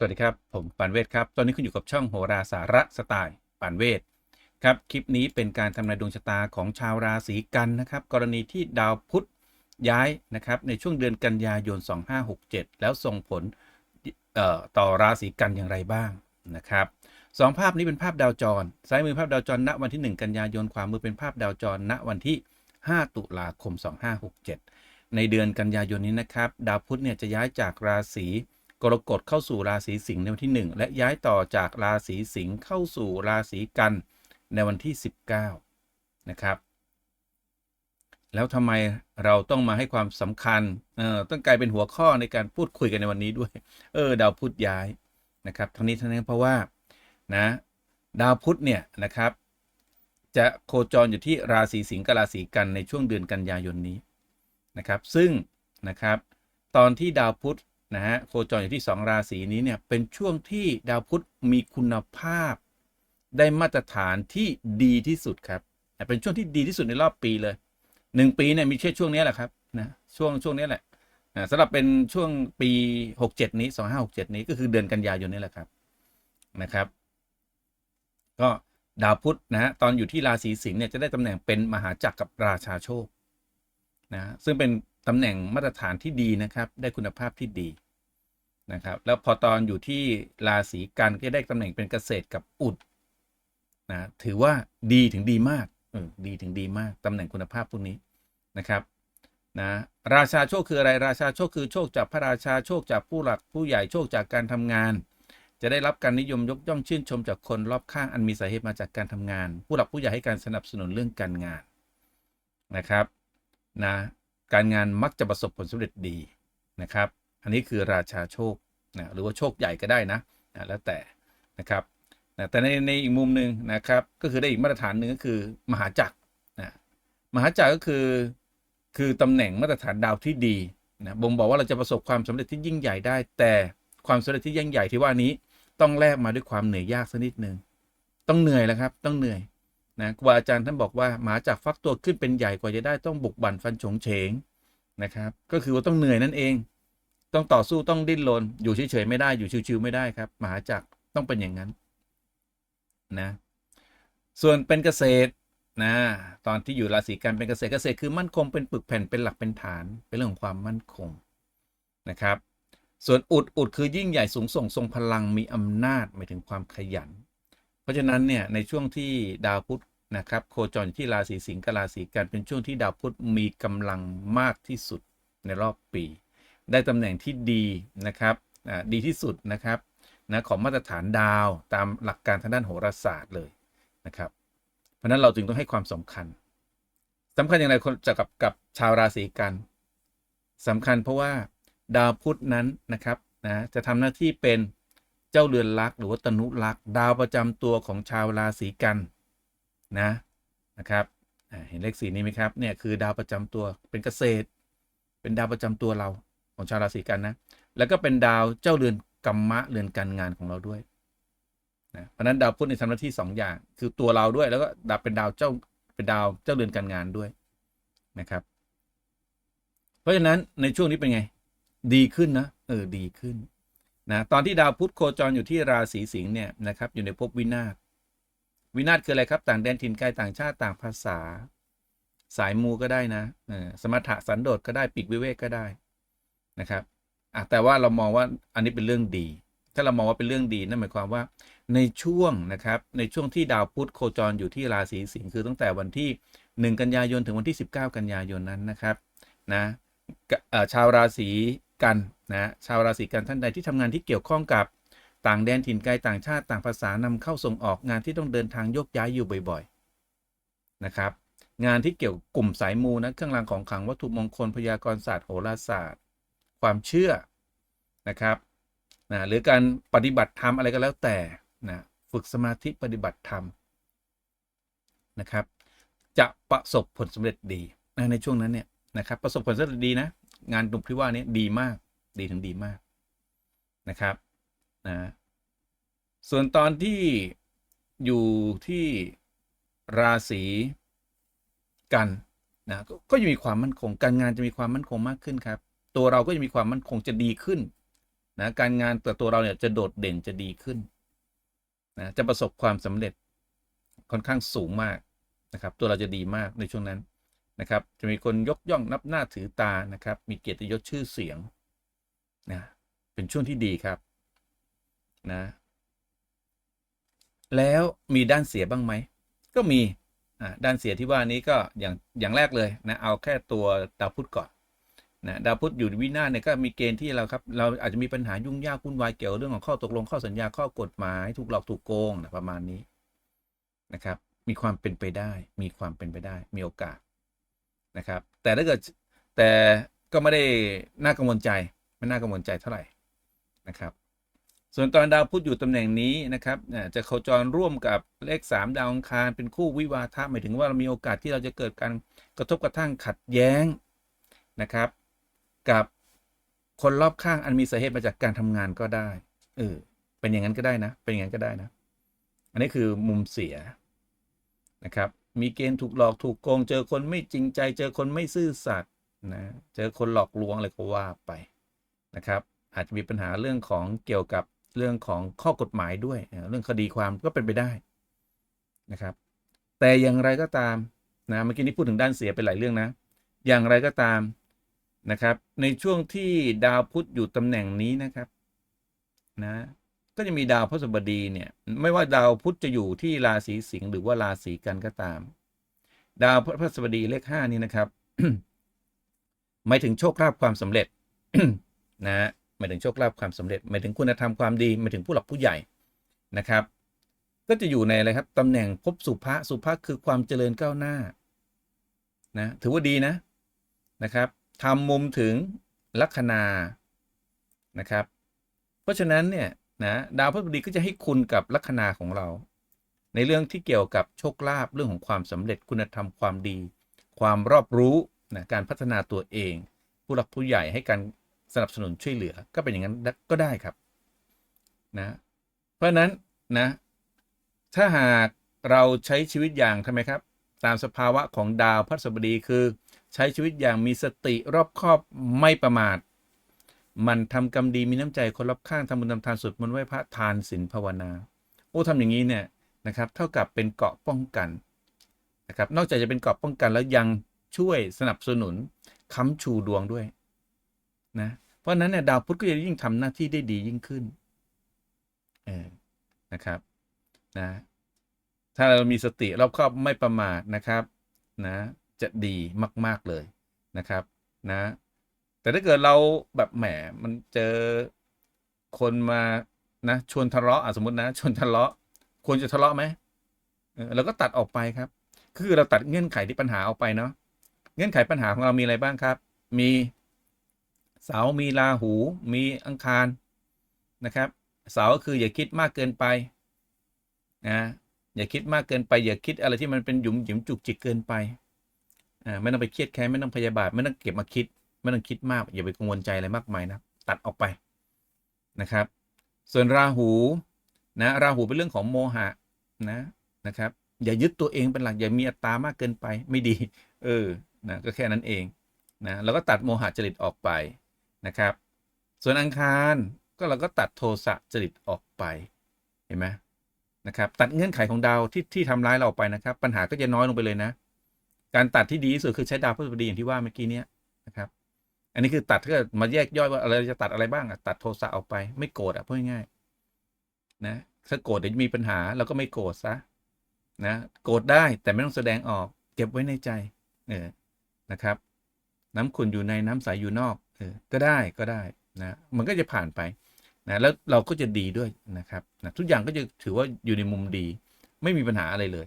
สวัสดีครับ ผมปานเวทครับ ตอนนี้คุณอยู่กับช่องโหราสาระสไตล์ปานเวทครับ คลิปนี้เป็นการทำนายดวงชะตาของชาวราศีกันนะครับ กรณีที่ดาวพุธย้ายนะครับในช่วงเดือนกันยายน 2567 แล้วส่งผลเอ่อต่อราศีกันอย่างไรบ้างนะครับสองภาพนี้เป็นภาพดาวจร ซ้ายมือภาพดาวจรณวันที่ 1 กันยายน ขวามือเป็นภาพดาวจรณวันที่ 5 ตุลาคม 2567 ในเดือนกันยายนนี้นะครับ ดาวพุธเนี่ยจะย้ายจากราศี กรกฎเข้าสู่ราศีสิงห์ในวันที่ 1 และย้ายต่อจากราศีสิงห์เข้าสู่ราศีกันในวันที่ 19 นะครับ แล้วทำไมเราต้องมาให้ความสำคัญเอ่อต้องกลายเป็นหัวข้อในการพูดคุยกันในวันนี้ด้วย เออ ดาวพุธย้ายนะครับทั้งนี้ทั้งนั้นเพราะว่านะดาวพุธเนี่ยนะครับ จะโคจรอยู่ที่ราศีสิงห์กับราศีกันในช่วงเดือนกันยายนนี้นะครับ ซึ่งนะครับ ตอนที่ดาวพุธ นะฮะโคจรอยู่ที่ 2 ราศีนี้เนี่ยเป็นช่วงที่ดาวพุธมีคุณภาพ ได้มาตรฐานที่ดีที่สุดครับเป็นช่วงที่ดีที่สุดในรอบปีเลยหนึ่งปีเนี่ยมีแค่ช่วงนี้แหละครับนะช่วงช่วงนี้แหละสำหรับเป็นช่วงปี 67 นี้ 2567 นี้ก็คือเดือนกันยายนนี่แหละครับนะครับ ก็ดาวพุธนะฮะตอนอยู่ที่ราศีสิงห์เนี่ยจะได้ตำแหน่งเป็นมหาจักรกับราชาโชคนะซึ่งเป็น ตำแหน่งมาตรฐานที่ดีนะครับ ได้คุณภาพที่ดีนะครับ แล้วพอตอนอยู่ที่ราศีกันก็ได้ตำแหน่งเป็นเกษตรกับอุดนะถือว่าดีถึงดีมากเออดีถึงดีมากตำแหน่งคุณภาพพวกนี้นะครับนะราชาโชคคืออะไรราชาโชคคือโชคจากพระราชาโชคจากผู้หลักผู้ใหญ่โชคจากการทำงาน จะได้รับการนิยมยกย่องชื่นชมจากคนรอบข้างอันมีสาเหตุมาจากการทำงาน ผู้หลักผู้ใหญ่ให้การสนับสนุนเรื่องการงานนะครับนะ การงานมักจะประสบผลสำเร็จดีนะครับ อันนี้คือราชาโชคนะหรือว่าโชคใหญ่ก็ได้นะนะแล้วแต่นะครับนะแต่ในในอีกมุมหนึ่งนะครับ ก็คือได้อีกมาตรฐานหนึ่งก็คือมหาจักรนะมหาจักรก็คือคือตำแหน่งมาตรฐานดาวที่ดีนะบ่งบอกว่าเราจะประสบความสำเร็จที่ยิ่งใหญ่ได้ แต่ความสำเร็จที่ยิ่งใหญ่ที่ว่านี้ต้องแลกมาด้วยความเหนื่อยยากสักนิดหนึ่งต้องเหนื่อยแล้วครับ ต้องเหนื่อย นะครูบาอาจารย์ท่านบอกว่าหมาจักฟักตัวขึ้นเป็นใหญ่กว่าจะได้ต้องบุกบั่นฟันฉงเฉงนะครับ ก็คือว่าต้องเหนื่อยนั่นเอง ต้องต่อสู้ต้องดิ้นรนอยู่เฉยๆไม่ได้อยู่ชิวๆไม่ได้ครับ หมาจักต้องเป็นอย่างนั้นนะส่วนเป็นเกษตรนะตอนที่อยู่ราศีกันเป็นเกษตรเกษตรคือมั่นคงเป็นปึกแผ่นเป็นหลักเป็นฐาน เป็นเรื่องของความมั่นคงนะครับ ส่วนอุดอุดคือยิ่งใหญ่สูงส่งทรงพลังมีอำนาจหมายถึงความขยัน ราะฉะนั้นเนี่ยในช่วงที่ดาวพุธนะครับโคจรที่ราศีสิงห์กับราศีกันเป็นช่วงที่ดาวพุธมีกำลังมากที่สุดในรอบปี ได้ตำแหน่งที่ดีนะครับดีที่สุดนะครับนะของมาตรฐานดาวตามหลักการทางด้านโหราศาสตร์เลยนะครับ เพราะนั้นเราจึงต้องให้ความสำคัญสำคัญอย่างไรคนจะกับกับชาวราศีกันสำคัญเพราะว่าดาวพุธนั้นนะครับนะจะทำหน้าที่เป็น เจ้าเรือนลักหรือว่าตนุลักดาวประจำตัวของชาวราศีกันนะนะครับเห็นเลขสีนี้ไหมครับเนี่ยคือดาวประจำตัวเป็นเกษตร เป็นดาวประจำตัวเราของชาวราศีกันนะแล้วก็เป็นดาวเจ้าเรือนกรรมะเรือนการงานของเราด้วยนะเพราะนั้นดาวพุธในทำหน้าที่2อย่าง คือตัวเราด้วยแล้วก็ดาวเป็นดาวเจ้าเป็นดาวเจ้าเรือนการงานด้วยนะครับ เพราะฉะนั้นในช่วงนี้เป็นไง ดีขึ้นนะเออดีขึ้น นะตอนที่ดาวพุธโคจรอยู่ที่ราศีสิงห์เนี่ยนะครับอยู่ในภพวินาศวินาศคืออะไรครับต่างแดนถิ่นไกลต่างชาติต่างภาษา สายมูก็ได้นะสมถะสันโดษก็ได้ปีกวิเวกก็ได้นะครับแต่ว่าเรามองว่าอันนี้เป็นเรื่องดี ถ้าเรามองว่าเป็นเรื่องดีนั่นหมายความว่าในช่วงนะครับในช่วงที่ดาวพุธโคจรอยู่ที่ราศีสิงห์คือตั้งแต่วันที่ 1 กันยายนถึงวันที่ 19 กันยายนนั้นนะครับนะชาวราศีกัน นะชาวราศีกันท่านใดที่ทำงานที่เกี่ยวข้องกับต่างแดนถิ่นไกลต่างชาติต่างภาษานำเข้าส่งออกงานที่ต้องเดินทางโยกย้ายอยู่บ่อยๆนะครับ งานที่เกี่ยวกลุ่มสายมูนะเครื่องรางของขลังวัตถุมงคลพยากรศาสตร์โหราศาสตร์ ความเชื่อนะครับนะหรือการปฏิบัติธรรมอะไรก็แล้วแต่นะฝึกสมาธิปฏิบัติธรรมนะครับ จะประสบผลสำเร็จดีในช่วงนั้นเนี่ยนะครับประสบผลสำเร็จดีนะงานตรงที่ว่านี้ดีมาก ดีถึงดีมากนะครับนะส่วนตอนที่อยู่ที่ราศีกันนะก็จะมีความมั่นคง การงานจะมีความมั่นคงมากขึ้นครับ ตัวเราก็จะมีความมั่นคงจะดีขึ้นนะการงานตัวตัวเราเนี่ยจะโดดเด่นจะดีขึ้นนะจะประสบความสำเร็จค่อนข้างสูงมากนะครับ ตัวเราจะดีมากในช่วงนั้นนะครับ จะมีคนยกย่องนับหน้าถือตานะครับ มีเกียรติยศชื่อเสียง นะเป็นช่วงที่ดีครับนะแล้วมีด้านเสียบ้างไหม ก็มีด้านเสียที่ว่านี้ก็อย่างอย่างแรกเลยนะเอาแค่ตัวดาวพุธก่อนนะดาวพุธอยู่วินาศเนี่ยก็มีเกณฑ์ที่เราครับเราอาจจะมีปัญหายุ่งยากวุ่นวายเกี่ยวเรื่องของข้อตกลงข้อสัญญาข้อกฎหมายถูกหลอกถูกโกงนะประมาณนี้นะครับ มีความเป็นไปได้ มีความเป็นไปได้ มีโอกาสนะครับ แต่ถ้าเกิดแต่ก็ไม่ได้น่ากังวลใจ ไม่น่ากังวลใจเท่าไหร่นะครับ ส่วนตอนดาวพุธอยู่ตำแหน่งนี้นะครับจะโคจรร่วมกับเลข 3 ดาวอังคารเป็นคู่วิวาทะหมายถึงว่าเรามีโอกาสที่เราจะเกิดการกระทบกระทั่งขัดแย้งนะครับ กับคนรอบข้างอันมีสาเหตุมาจากการทำงานก็ได้เออเป็นอย่างนั้นก็ได้นะ เป็นอย่างนั้นก็ได้นะ อันนี้คือมุมเสียนะครับ มีเกณฑ์ถูกหลอกถูกโกง เจอคนไม่จริงใจ เจอคนไม่ซื่อสัตย์นะ เจอคนหลอกลวงอะไรก็ว่าไป นะครับอาจจะมีปัญหาเรื่องของเกี่ยวกับเรื่องของข้อกฎหมายด้วย เรื่องคดีความก็เป็นไปได้นะครับ แต่อย่างไรก็ตามนะเมื่อกี้นี้พูดถึงด้านเสียไปหลายเรื่องนะ อย่างไรก็ตามนะครับ ในช่วงที่ดาวพุธอยู่ตำแหน่งนี้นะครับนะก็จะมีดาวพฤหัสบดีเนี่ยไม่ว่าดาวพุธจะอยู่ที่ราศีสิงห์หรือว่าราศีกันก็ตาม ดาวพฤหัสบดีเลขห้านี่นะครับหมายถึงโชคลาภความสำเร็จ นะฮะหมายถึงโชคลาภความสำเร็จหมายถึงคุณธรรมความดีหมายถึงผู้หลักผู้ใหญ่นะครับ ก็จะอยู่ในอะไรครับตำแหน่งภพสุภะสุภะคือความเจริญก้าวหน้านะถือว่าดีนะนะครับทำมุมถึงลัคนานะครับ เพราะฉะนั้นเนี่ยนะดาวพฤหัสบดีก็จะให้คุณกับลัคนาของเรา ในเรื่องที่เกี่ยวกับโชคลาภเรื่องของความสำเร็จคุณธรรมความดี ความรอบรู้นะการพัฒนาตัวเอง ผู้หลักผู้ใหญ่ให้การ สนับสนุนช่วยเหลือก็เป็นอย่างนั้นก็ได้ครับนะเพราะนั้นนะถ้าหากเราใช้ชีวิตอย่างทำไมครับ ตามสภาวะของดาวพฤหัสบดีคือ ใช้ชีวิตอย่างมีสติรอบคอบไม่ประมาท มันทำกรรมดีมีน้ำใจคนรอบข้างทำบุญทำทานสวดมนต์ไหว้พระทานศีลภาวนา โอ้ทำอย่างนี้เนี่ยนะครับเท่ากับเป็นเกาะป้องกันนะครับนอกจากจะเป็นเกาะป้องกันแล้วยังช่วยสนับสนุนค้ำชูดวงด้วย นะเพราะนั้นเนี่ยดาวพุธก็จะยิ่งทำหน้าที่ได้ดียิ่งขึ้นเออนะครับนะถ้าเรามีสติรอบคอบไม่ประมาทนะครับนะจะดีมาก ๆเลยนะครับนะ แต่ถ้าเกิดเราแบบแหมมันเจอคนมานะชวนทะเลาะอะสมมตินะชวนทะเลาะ ควรจะทะเลาะไหมเออเราก็ตัดออกไปครับ คือเราตัดเงื่อนไขที่ปัญหาออกไปเนาะเงื่อนไขปัญหาของเรามีอะไรบ้างครับ มี เสามีราหู มีอังคารนะครับเสาก็คืออย่าคิดมากเกินไปนะอย่าคิดมากเกินไป อย่าคิดอะไรที่มันเป็นหยุมหยิมจุกจิกเกินไปอ่าไม่ต้องไปเครียดแค้นไม่ต้องพยาบาทไม่ต้องเก็บมาคิด ไม่ต้องคิดมาก อย่าไปกังวลใจอะไรมากมายนะตัดออกไปนะครับ ส่วนราหูนะราหูเป็นเรื่องของโมหะนะนะครับ อย่ายึดตัวเองเป็นหลักอย่ามีอัตตามากเกินไปไม่ดี เออนะก็แค่นั้นเองนะเราก็ตัดโมหะจริตออกไป นะครับ ส่วนอังคารก็เราก็ตัดโทสะจริตออกไปเห็นไหมนะครับตัดเงื่อนไขของดาวที่ที่ทำร้ายเราออไปนะครับ ปัญหาก็จะน้อยลงไปเลยนะ การตัดที่ดีที่สุดคือใช้ดาวพฤหัสบดีอย่างที่ว่าเมื่อกี้เนี้ยนะครับ อันนี้คือตัดก็มาแยกย่อยว่าอะไรจะตัดอะไรบ้างอะตัดโทสะออกไป ไม่โกรธอะพูดง่ายๆนะถ้าโกรธเดี๋ยวจะมีปัญหาเราก็ไม่โกรธซะนะโกรธได้แต่ไม่ต้องแสดงออก เก็บไว้ในใจเออนะครับ น้ำขุ่นอยู่ในน้ำใสอยู่นอก ก็ได้ก็ได้นะมันก็จะผ่านไปนะแล้วเราก็จะดีด้วยนะครับนะทุกอย่างก็จะถือว่าอยู่ในมุมดี ไม่มีปัญหาอะไรเลย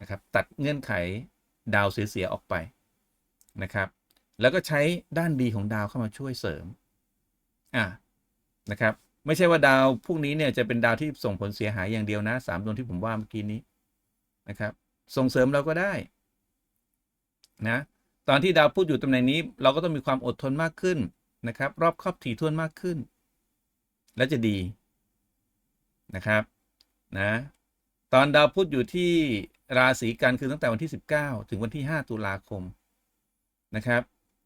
นะครับ ตัดเงื่อนไขดาวเสียๆออกไปนะครับ แล้วก็ใช้ด้านดีของดาวเข้ามาช่วยเสริมอะนะครับ ไม่ใช่ว่าดาวพวกนี้เนี่ยจะเป็นดาวที่ส่งผลเสียหายอย่างเดียวนะสามดวงที่ผมว่าเมื่อกี้นี้นะครับ ส่งเสริมเราก็ได้นะ ตอนที่ดาวพูดอยู่ตำแหน่งนี้ เราก็ต้องมีความอดทนมากขึ้นนะครับ รอบครอบถี่ถ้วนมากขึ้น และจะดีนะครับนะตอนดาวพุธอยู่ที่ราศีกันคือตั้งแต่วันที่ 19 ถึงวันที่ 5 ตุลาคมนะครับ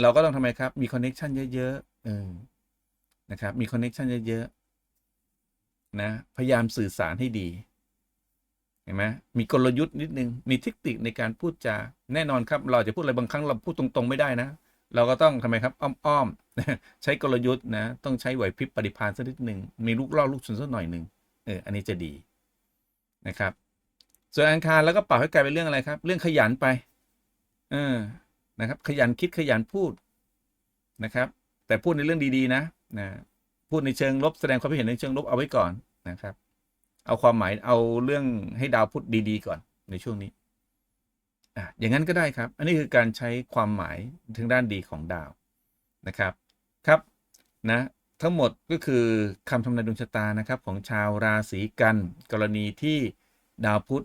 เราก็ต้องทำไมครับ มีคอนเน็ชันเยอะๆเออนะครับ มีคอนเน็ชันเยอะๆนะ พยายามสื่อสารให้ดี เห็นไหมมีกลยุทธ์นิดนึง มีเทคนิคในการพูดจา แน่นอนครับ เราจะพูดอะไรบางครั้งเราพูดตรงๆไม่ได้นะ เราก็ต้องทำไมครับ อ้อมๆ ใช้กลยุทธ์นะ ต้องใช้ไหวพริบปฏิภาณสักนิดหนึ่ง มีลูกล่อลูกชนสักหน่อยหนึ่งเออ อันนี้จะดีนะครับ ส่วนอังคารแล้วก็ปรับให้กลายเป็นเรื่องอะไรครับ เรื่องขยันไป เออ นะครับ ขยันคิดขยันพูดนะครับ แต่พูดในเรื่องดีๆนะ นะ พูดในเชิงลบแสดงความคิดเห็นในเชิงลบเอาไว้ก่อนนะครับ เอาความหมายเอาเรื่องให้ดาวพุธดีๆก่อนในช่วงนี้อะอย่างนั้นก็ได้ครับ อันนี้คือการใช้ความหมายทางด้านดีของดาวนะครับครับนะทั้งหมดก็คือคำทำนายดวงชะตานะครับของชาวราศีกัน กรณีที่ดาวพุธ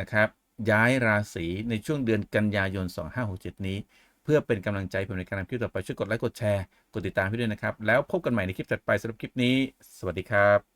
นะครับ ย้ายราศีในช่วงเดือนกันยายน 2567 นี้ เพื่อเป็นกำลังใจผมในการทำคลิปต่อไปช่วยกดไลค์กดแชร์ กดติดตามให้ด้วยนะครับ แล้วพบกันใหม่ในคลิปถัดไปสำหรับคลิปนี้ สวัสดีครับ